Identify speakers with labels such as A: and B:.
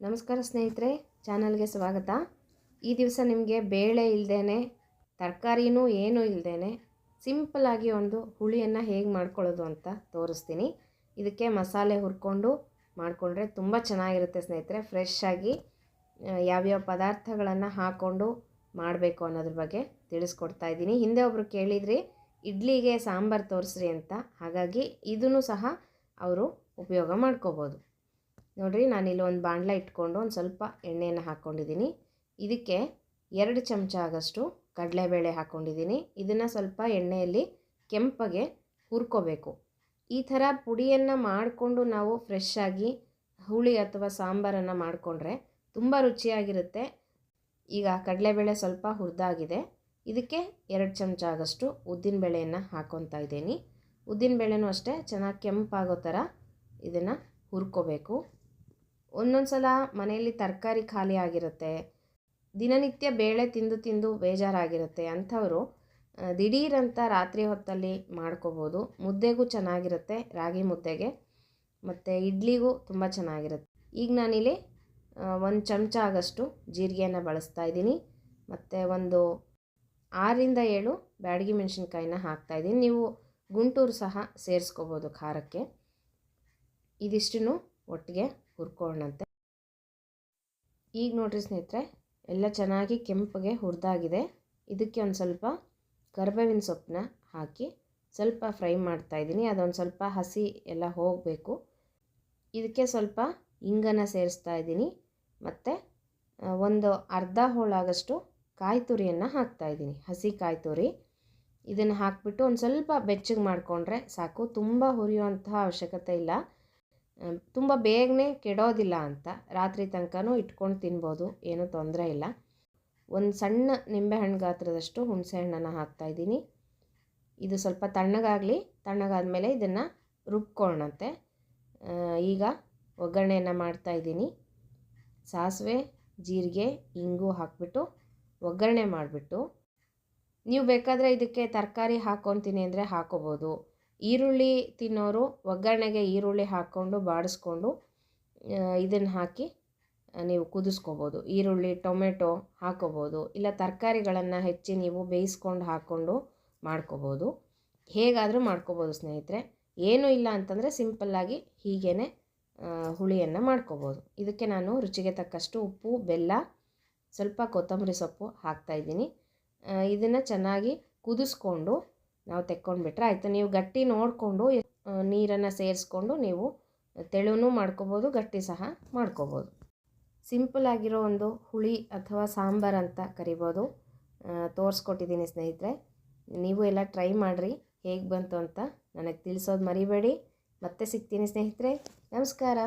A: ನಮಸ್ಕಾರ ಸ್ನೇಹಿತರೆ, ಚಾನಲ್ಗೆ ಸ್ವಾಗತ. ಈ ದಿವಸ ನಿಮಗೆ ಬೇಳೆ ಇಲ್ಲದೇ ತರಕಾರಿನೂ ಏನೂ ಇಲ್ಲದೇ ಸಿಂಪಲ್ಲಾಗಿ ಒಂದು ಹುಳಿಯನ್ನು ಹೇಗೆ ಮಾಡ್ಕೊಳ್ಳೋದು ಅಂತ ತೋರಿಸ್ತೀನಿ. ಇದಕ್ಕೆ ಮಸಾಲೆ ಹುರ್ಕೊಂಡು ಮಾಡಿಕೊಂಡ್ರೆ ತುಂಬ ಚೆನ್ನಾಗಿರುತ್ತೆ ಸ್ನೇಹಿತರೆ. ಫ್ರೆಶ್ ಆಗಿ ಯಾವ್ಯಾವ ಪದಾರ್ಥಗಳನ್ನು ಹಾಕ್ಕೊಂಡು ಮಾಡಬೇಕು ಅನ್ನೋದ್ರ ಬಗ್ಗೆ ತಿಳಿಸ್ಕೊಡ್ತಾ ಇದ್ದೀನಿ. ಹಿಂದೆ ಒಬ್ಬರು ಕೇಳಿದ್ರಿ, ಇಡ್ಲಿಗೆ ಸಾಂಬಾರು ತೋರಿಸ್ರಿ ಅಂತ. ಹಾಗಾಗಿ ಇದನ್ನು ಸಹ ಅವರು ಉಪಯೋಗ ಮಾಡ್ಕೋಬೋದು. ನೋಡಿರಿ ನಾನಿಲ್ಲಿ ಒಂದು ಬಾಣಲ ಇಟ್ಕೊಂಡು ಒಂದು ಸ್ವಲ್ಪ ಎಣ್ಣೆಯನ್ನು ಹಾಕ್ಕೊಂಡಿದ್ದೀನಿ. ಇದಕ್ಕೆ ಎರಡು ಚಮಚ ಆಗಷ್ಟು ಕಡಲೆಬೇಳೆ ಹಾಕ್ಕೊಂಡಿದ್ದೀನಿ. ಇದನ್ನು ಸ್ವಲ್ಪ ಎಣ್ಣೆಯಲ್ಲಿ ಕೆಂಪಗೆ ಹುರ್ಕೋಬೇಕು. ಈ ಥರ ಪುಡಿಯನ್ನು ಮಾಡಿಕೊಂಡು ನಾವು ಫ್ರೆಶ್ ಆಗಿ ಹುಳಿ ಅಥವಾ ಸಾಂಬಾರನ್ನು ಮಾಡಿಕೊಂಡ್ರೆ ತುಂಬ ರುಚಿಯಾಗಿರುತ್ತೆ. ಈಗ ಕಡಲೆಬೇಳೆ ಸ್ವಲ್ಪ ಹುರಿದಾಗಿದೆ. ಇದಕ್ಕೆ ಎರಡು ಚಮಚ ಆಗಷ್ಟು ಉದ್ದಿನಬೇಳೆಯನ್ನು ಹಾಕ್ಕೊತಾ ಇದ್ದೀನಿ. ಉದ್ದಿನಬೇಳೆನೂ ಅಷ್ಟೇ, ಚೆನ್ನಾಗಿ ಕೆಂಪಾಗೋ ಥರ ಇದನ್ನು ಹುರ್ಕೋಬೇಕು. ಒಂದೊಂದು ಸಲ ಮನೆಯಲ್ಲಿ ತರಕಾರಿ ಖಾಲಿ ಆಗಿರುತ್ತೆ. ದಿನನಿತ್ಯ ಬೇಳೆ ತಿಂದು ತಿಂದು ಬೇಜಾರಾಗಿರುತ್ತೆ. ಅಂಥವರು ದಿಢೀರಂತ ರಾತ್ರಿ ಹೊತ್ತಲ್ಲಿ ಮಾಡ್ಕೋಬೋದು. ಮುದ್ದೆಗೂ ಚೆನ್ನಾಗಿರುತ್ತೆ, ರಾಗಿ ಮುದ್ದೆಗೆ. ಮತ್ತು ಇಡ್ಲಿಗೂ ತುಂಬ ಚೆನ್ನಾಗಿರುತ್ತೆ. ಈಗ ನಾನಿಲ್ಲಿ ಒಂದು ಚಮಚ ಆಗಷ್ಟು ಜೀರಿಗೆಯನ್ನು ಬಳಸ್ತಾ ಇದ್ದೀನಿ. ಮತ್ತು ಒಂದು ಆರರಿಂದ ಏಳು ಬ್ಯಾಡಗಿ ಮೆಣಸಿನ್ಕಾಯಿನ ಹಾಕ್ತಾಯಿದ್ದೀನಿ ನೀವು ಗುಂಟೂರು ಸಹ ಸೇರಿಸ್ಕೋಬೋದು ಖಾರಕ್ಕೆ. ಇದಿಷ್ಟನ್ನು ಒಟ್ಟಿಗೆ. ಹುರ್ಕೊಳ್ಳೋಣಂತೆ ಈಗ ನೋಡಿರಿ ಸ್ನೇಹಿತರೆ, ಎಲ್ಲ ಚೆನ್ನಾಗಿ ಕೆಂಪಗೆ ಹುರಿದಾಗಿದೆ. ಇದಕ್ಕೆ ಒಂದು ಸ್ವಲ್ಪ ಕರ್ಬೇವಿನ ಸೊಪ್ಪನ್ನ ಹಾಕಿ ಸ್ವಲ್ಪ ಫ್ರೈ ಮಾಡ್ತಾಯಿದ್ದೀನಿ ಅದೊಂದು ಸ್ವಲ್ಪ ಹಸಿ ಎಲ್ಲ ಹೋಗಬೇಕು. ಇದಕ್ಕೆ ಸ್ವಲ್ಪ ಇಂಗನ ಸೇರಿಸ್ತಾ ಇದ್ದೀನಿ. ಮತ್ತು ಒಂದು ಅರ್ಧ ಹೋಳಾಗಷ್ಟು ಕಾಯಿ ತುರಿಯನ್ನು ಹಾಕ್ತಾಯಿದ್ದೀನಿ ಹಸಿ ಕಾಯಿ ತುರಿ. ಇದನ್ನು ಹಾಕಿಬಿಟ್ಟು ಒಂದು ಸ್ವಲ್ಪ ಬೆಚ್ಚಗೆ ಮಾಡಿಕೊಂಡ್ರೆ ಸಾಕು. ತುಂಬ ಹುರಿಯುವಂತಹ ಅವಶ್ಯಕತೆ ಇಲ್ಲ. ತುಂಬ ಬೇಗನೆ ಕೆಡೋದಿಲ್ಲ ಅಂತ ರಾತ್ರಿ ತನಕನೂ ಇಟ್ಕೊಂಡು ತಿನ್ಬೋದು, ಏನೂ ತೊಂದರೆ ಇಲ್ಲ. ಒಂದು ಸಣ್ಣ ನಿಂಬೆಹಣ್ಣು ಗಾತ್ರದಷ್ಟು ಹುಣಸೆ ಹಣ್ಣನ್ನು ಹಾಕ್ತಾಯಿದ್ದೀನಿ ಇದು ಸ್ವಲ್ಪ ತಣ್ಣಗಾಗಲಿ, ತಣ್ಣಗಾದ್ಮೇಲೆ ಇದನ್ನು ರುಬ್ಕೊಳ್ಳೋಣಂತೆ ಈಗ ಒಗ್ಗರಣೆಯನ್ನು ಮಾಡ್ತಾಯಿದ್ದೀನಿ ಸಾಸಿವೆ, ಜೀರಿಗೆ, ಇಂಗು ಹಾಕಿಬಿಟ್ಟು ಒಗ್ಗರಣೆ ಮಾಡಿಬಿಟ್ಟು, ನೀವು ಬೇಕಾದರೆ ಇದಕ್ಕೆ ತರಕಾರಿ ಹಾಕೊತೀನಿ ಅಂದರೆ ಹಾಕೋಬೋದು. ಈರುಳ್ಳಿ ತಿನ್ನೋರು ಒಗ್ಗರಣೆಗೆ ಈರುಳ್ಳಿ ಹಾಕ್ಕೊಂಡು ಬಾಡಿಸ್ಕೊಂಡು ಇದನ್ನು ಹಾಕಿ ನೀವು ಕುದಿಸ್ಕೋಬೋದು. ಈರುಳ್ಳಿ, ಟೊಮೆಟೊ ಹಾಕೋಬೋದು. ಇಲ್ಲ, ತರಕಾರಿಗಳನ್ನು ಹೆಚ್ಚಿ ನೀವು ಬೇಯಿಸ್ಕೊಂಡು ಹಾಕ್ಕೊಂಡು ಮಾಡ್ಕೋಬೋದು. ಹೇಗಾದರೂ ಮಾಡ್ಕೋಬೋದು ಸ್ನೇಹಿತರೆ. ಏನೂ ಇಲ್ಲ ಅಂತಂದರೆ ಸಿಂಪಲ್ಲಾಗಿ ಹೀಗೇ ಹುಳಿಯನ್ನು ಮಾಡ್ಕೋಬೋದು. ಇದಕ್ಕೆ ನಾನು ರುಚಿಗೆ ತಕ್ಕಷ್ಟು ಉಪ್ಪು, ಬೆಲ್ಲ, ಸ್ವಲ್ಪ ಕೊತ್ತಂಬರಿ ಸೊಪ್ಪು ಹಾಕ್ತಾಯಿದ್ದೀನಿ ಇದನ್ನು ಚೆನ್ನಾಗಿ ಕುದಿಸ್ಕೊಂಡು ನಾವು ತೆಕ್ಕೊಂಡ್ಬಿಟ್ರೆ ಆಯಿತು. ನೀವು ಗಟ್ಟಿ ನೋಡಿಕೊಂಡು ನೀರನ್ನು ಸೇರಿಸ್ಕೊಂಡು ನೀವು ತೆಳುನು ಮಾಡ್ಕೋಬೋದು, ಗಟ್ಟಿ ಸಹ ಮಾಡ್ಕೋಬೋದು. ಸಿಂಪಲ್ ಆಗಿರೋ ಒಂದು ಹುಳಿ ಅಥವಾ ಸಾಂಬಾರು ಅಂತ ಕರಿಬೋದು. ತೋರಿಸ್ಕೊಟ್ಟಿದ್ದೀನಿ ಸ್ನೇಹಿತರೆ. ನೀವು ಎಲ್ಲ ಟ್ರೈ ಮಾಡಿರಿ. ಹೇಗೆ ಬಂತು ಅಂತ ನನಗೆ ತಿಳಿಸೋದು ಮರಿಬೇಡಿ. ಮತ್ತೆ ಸಿಗ್ತೀನಿ ಸ್ನೇಹಿತರೆ. ನಮಸ್ಕಾರ.